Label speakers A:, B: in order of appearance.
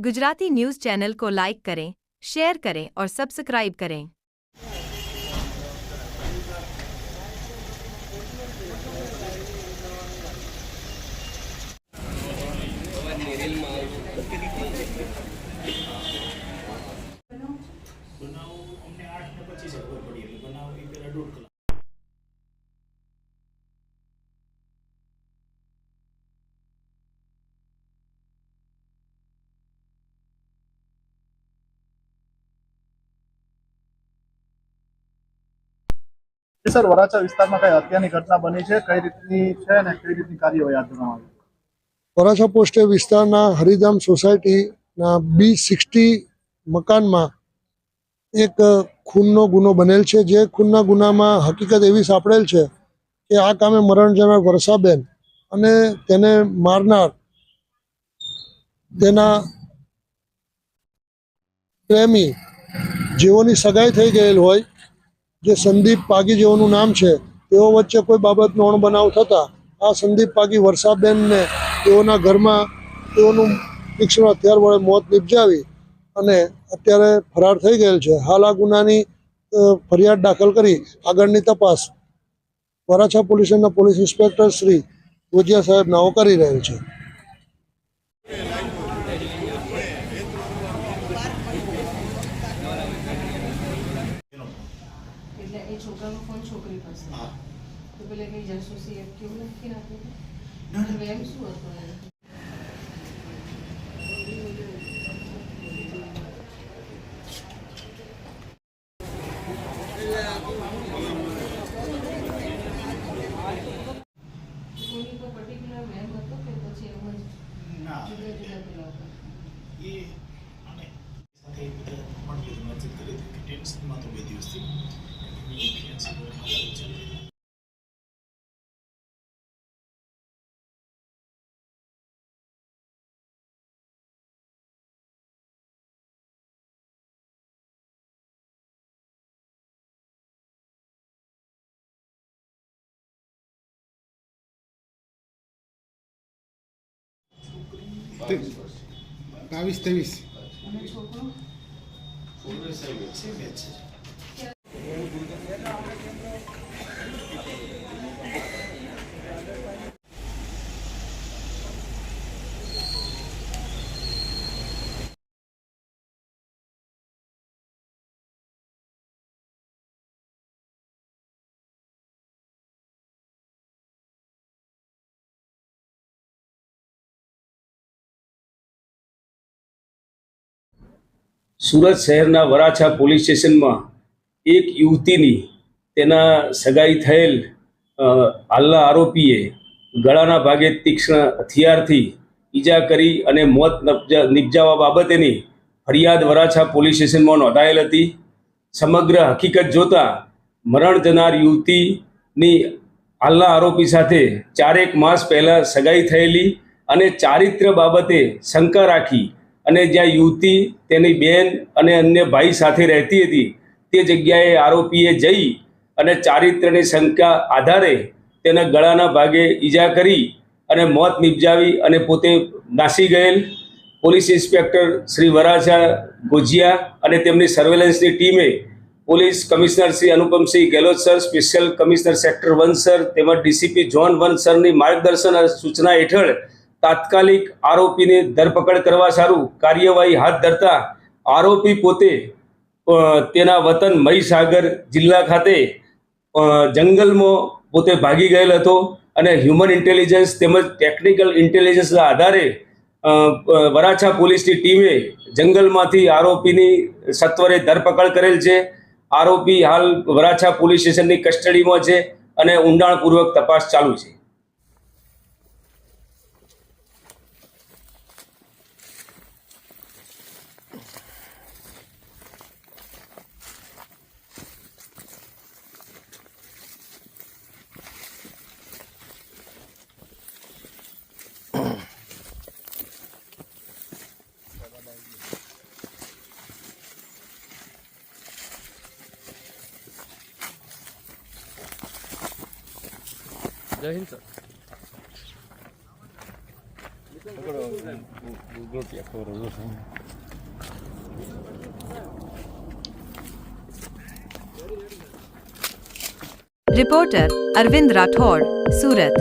A: Gujarati news channel को like करें share करें और सब्सक्राइब करें
B: બનાવ અમને આઠ ને પચીસે ખબર પડી એટલે બનાવ એ પહેલા દોઢ કલાક
C: સર, વરાછા વિસ્તારમાં કઈ હત્યાની ઘટના બની છે? કઈ રીતની છે અને કઈ રીતની કાર્યવાહી હાથ ધરવામાં
D: વરાછા પોસ્ટે વિસ્તારના હરિધામ સોસાયટીના બી સિક્સટી મકાનમાં એક ખૂનનો ગુનો બનેલ છે. જે ખૂનના ગુનામાં હકીકત એવી સાંપડેલ છે કે આ કામે મરણ જનાર વર્ષાબેન અને તેને મારનાર તેના પ્રેમી જેઓની સગાઈ થઈ ગયેલ હોય જે સંદીપ પાગી જેઓનું નામ છે, તેઓ વચ્ચે કોઈ બાબતનો અણબનાવ થતા, આ સંદીપ પાગી વર્ષાબેનને તેઓના ઘરમાં તેઓનું તીક્ષ્ણ હથિયાર વડે મોત નિપજાવી અને અત્યારે ફરાર થઈ ગયેલ છે. હાલ આ ગુનાની ફરિયાદ દાખલ કરી આગળની તપાસ Varachha police police inspector Shri Gojiya સાહેબ નાઓ કરી રહેલ છે.
E: છોકરી પાસે.
B: હા.
E: તો પેલે કઈ જાસૂસી એક કેવું લખી નાખ્યું
B: ના, ના.
E: એમ શું હતું დავის დევისი.
B: ამაჩოკო. ფორესები, ცებეცი.
F: સુરત શહેરના વરાછા પોલીસ સ્ટેશનમાં એક યુવતીની તેના સગાઈ થયેલ હાલના આરોપીએ ગળાના ભાગે તીક્ષ્ણ હથિયારથી ઈજા કરી અને મોત નપજા- નિપજાવવા બાબતેની ફરિયાદ વરાછા પોલીસ સ્ટેશનમાં નોંધાયેલ હતી. સમગ્ર હકીકત જોતા મરણ જનાર યુવતીની હાલના આરોપી સાથે ચારેક માસ પહેલાં સગાઈ થયેલી અને ચારિત્ર બાબતે શંકા રાખી અને જ્યાં યુવતી, તેની બેન અને અન્ય ભાઈ સાથે રહેતી હતી, તે જગ્યાએ આરોપીએ જઈ અને ચારિત્રની શંકા આધારે તેના ગળાના ભાગે ઈજા કરી અને મોત નિપજાવી અને પોતે નાસી ગયેલ. પોલીસ ઇન્સ્પેક્ટર શ્રી વરાછા ગોજિયા અને તેમની સર્વેલન્સની ટીમે police commissioner Shri Anupamsinh Gehlot sir, special commissioner sector one sir તેમજ ડીસીપી ઝોન વન સરની માર્ગદર્શન સૂચના હેઠળ તાત્કાલિક આરોપીને ધરપકડ કરવા સારું કાર્યવાહી હાથ ધરતા આરોપી પોતે તેના વતન મહીસાગર જિલ્લા ખાતે જંગલમાં પોતે ભાગી ગયેલ હતો અને હ્યુમન ઇન્ટેલિજન્સ તેમજ ટેકનિકલ ઇન્ટેલિજન્સના આધારે વરાછા પોલીસની ટીમે જંગલમાંથી આરોપીની સત્વરે ધરપકડ કરેલ છે. આરોપી હાલ વરાછા પોલીસ સ્ટેશનની કસ્ટડીમાં છે અને ઊંડાણપૂર્વક તપાસ ચાલુ છે.
G: જય હિન્દ સર.
A: રિપોર્ટર અરવિંદ રાઠોડ સુરત